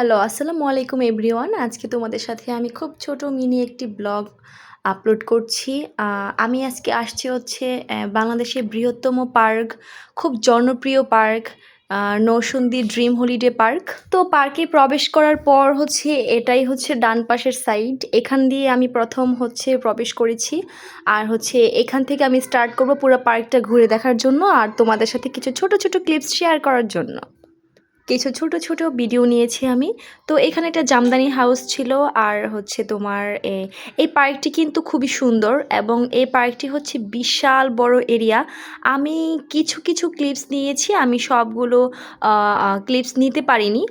Hello, আসসালামু আলাইকুম everyone. আজকে তোমাদের সাথে আমি খুব ছোট মিনি একটি ব্লগ আপলোড করছি। আমি আজকে আসছি হচ্ছে বাংলাদেশের বৃহত্তম পার্ক, খুব জনপ্রিয় পার্ক নৌসন্দি ড্রিম হলিডে পার্ক। তো পার্কে প্রবেশ করার পর হচ্ছে, এটাই হচ্ছে ডান পাশের সাইড। এখান দিয়ে আমি প্রথম হচ্ছে প্রবেশ করেছি। আর হচ্ছে, এখান থেকে আমি স্টার্ট করব পুরো পার্কটা ঘুরে দেখার জন্য আর তোমাদের সাথে কিছু ছোট ছোট ক্লিপস শেয়ার করার জন্য। কিছু ছোট ছোট ভিডিও নিয়েছি আমি। তো এখানে একটা জামদানি হাউস ছিল আর হচ্ছে তোমার এই পার্কটি কিন্তু খুবই সুন্দর এবং এই পার্কটি হচ্ছে বিশাল বড় এরিয়া আমি কিছু কিছু ক্লিপস নিয়েছি, আমি সবগুলো ক্লিপস নিতে পারিনি।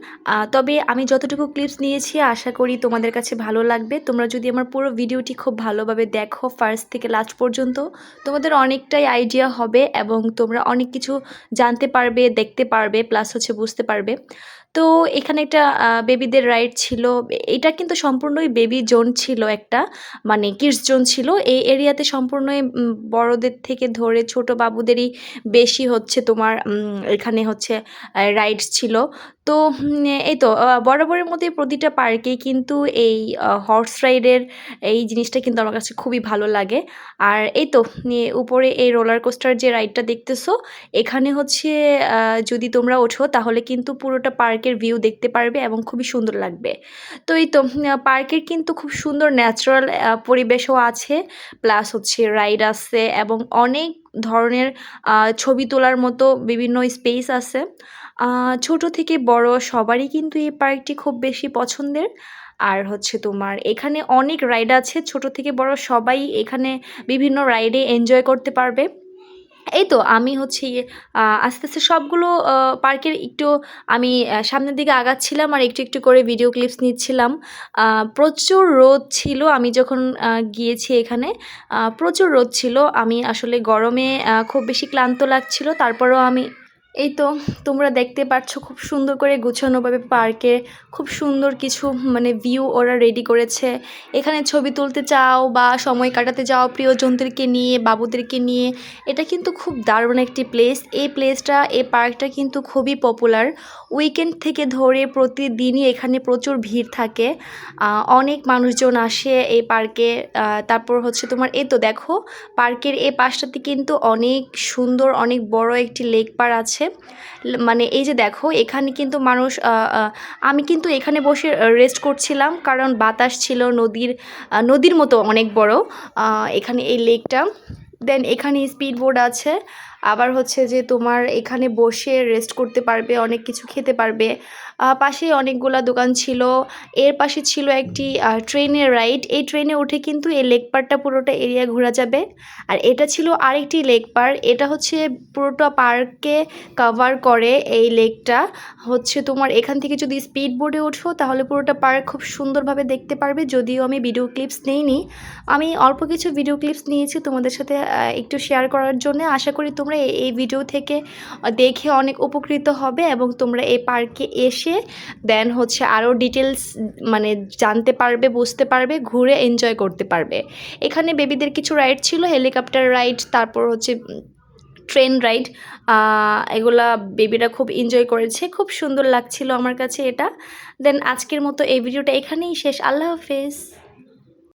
তবে আমি যতটুকু ক্লিপস নিয়েছি, আশা করি তোমাদের কাছে ভালো লাগবে। তোমরা যদি আমার পুরো ভিডিওটি খুব ভালোভাবে দেখো ফার্স্ট থেকে লাস্ট পর্যন্ত, তোমাদের অনেকটাই আইডিয়া হবে এবং তোমরা অনেক কিছু জানতে পারবে, দেখতে পারবে প্লাস হচ্ছে বুঝতে পারবে। করবে তো এখানে একটা বেবিদের রাইড ছিল। এটা কিন্তু সম্পূর্ণই বেবি জোন ছিল একটা মানে কিডস জোন ছিল। এই এরিয়াতে সম্পূর্ণই বড়দের থেকে ধরে ছোট বাবুদেরই বেশি হচ্ছে তোমার এখানে হচ্ছে রাইডস ছিল। তো এই তো বরাবরের মধ্যে প্রতিটা পার্কেই কিন্তু এই হর্স রাইডের এই জিনিসটা কিন্তু আমার কাছে খুবই ভালো লাগে। আর এই তো উপরে এই রোলার কোস্টার যে রাইডটা দেখতেছো, এখানে হচ্ছে যদি তোমরা ওঠো তাহলে কিন্তু পুরোটা পার্কের ভিউ দেখতে পারবে এবং খুবই সুন্দর লাগবে। তো এই তো পার্কের কিন্তু খুব সুন্দর ন্যাচারাল পরিবেশও আছে। প্লাস হচ্ছে রাইড আছে এবং অনেক ধরনের ছবি তোলার মতো বিভিন্ন স্পেস আছে। ছোট থেকে বড় সবারই কিন্তু এই পার্কটি খুব বেশি পছন্দের। আর হচ্ছে তোমার এখানে অনেক রাইড আছে, ছোট থেকে বড় সবাই এখানে বিভিন্ন রাইডে এনজয় করতে পারবে। এই তো আমি হচ্ছে ইয়ে, আস্তে আস্তে সবগুলো পার্কের একটু আমি সামনের দিকে আগাচ্ছিলাম আর একটু একটু করে ভিডিও ক্লিপস নিচ্ছিলাম। প্রচুর রোদ ছিল। আমি যখন গিয়েছি এখানে প্রচুর রোদ ছিল। আমি আসলে গরমে খুব বেশি ক্লান্ত লাগছিল। তারপরেও আমি এই তো তোমরা দেখতে পাচ্ছ খুব সুন্দর করে গুছানোভাবে পার্কে খুব সুন্দর কিছু মানে ভিউ ওরা রেডি করেছে। এখানে ছবি তুলতে চাও বা সময় কাটাতে যাও প্রিয়জনদেরকে নিয়ে, বাবুদেরকে নিয়ে, এটা কিন্তু খুব দারুণ একটি প্লেস এই প্লেসটা এই পার্কটা কিন্তু খুবই পপুলার উইকেন্ড থেকে ধরে প্রতিদিনই এখানে প্রচুর ভিড় থাকে। অনেক মানুষজন আসে এই পার্কে। তারপর হচ্ছে তোমার, এই তো দেখো, পার্কের এ পাশটাতে কিন্তু অনেক সুন্দর, অনেক বড় একটি লেক পার আছে। মানে এই যে দেখো, এখানে কিন্তু মানুষ আমি কিন্তু এখানে বসে রেস্ট করছিলাম। কারণ বাতাস ছিল, নদীর নদীর মতো অনেক বড়। এখানে এই লেকটা দেন এখানে স্পিড বোর্ড আছে। আবার হচ্ছে যে তোমার এখানে বসে রেস্ট করতে পারবে, অনেক কিছু খেতে পারবে। পাশেই পাশে অনেকগুলা দোকান ছিল। এর পাশে ছিল একটি ট্রেনের রাইড এই ট্রেনে উঠে কিন্তু এই লেক পার্কটা পুরোটা এরিয়া ঘোরা যাবে। আর এটা ছিল আরেকটি লেক পার্ক এটা হচ্ছে পুরোটা পার্ককে কভার করে এই লেকটা হচ্ছে তোমার এখান থেকে যদি স্পিড বোর্ডে ওঠো, তাহলে পুরোটা পার্ক খুব সুন্দরভাবে দেখতে পারবে। যদিও আমি ভিডিও ক্লিপস নেইনি। আমি অল্প কিছু ভিডিও ক্লিপস নিয়েছি তোমাদের সাথে একটু শেয়ার করার জন্য আশা করি তোমরা এই- ভিডিও থেকে দেখে অনেক উপকৃত হবে এবং তোমরা এই পার্কে এসে দেন হচ্ছে আরও ডিটেলস মানে জানতে পারবে, বুঝতে পারবে, ঘুরে এনজয় করতে পারবে। এখানে বেবিদের কিছু রাইড ছিল হেলিকপ্টার রাইড তারপর হচ্ছে ট্রেন রাইড এগুলা বেবিরা খুব এনজয় করেছে, খুব সুন্দর লাগছিল আমার কাছে এটা। দেন আজকের মতো এই ভিডিওটা এখানেই শেষ। আল্লাহ হাফেজ।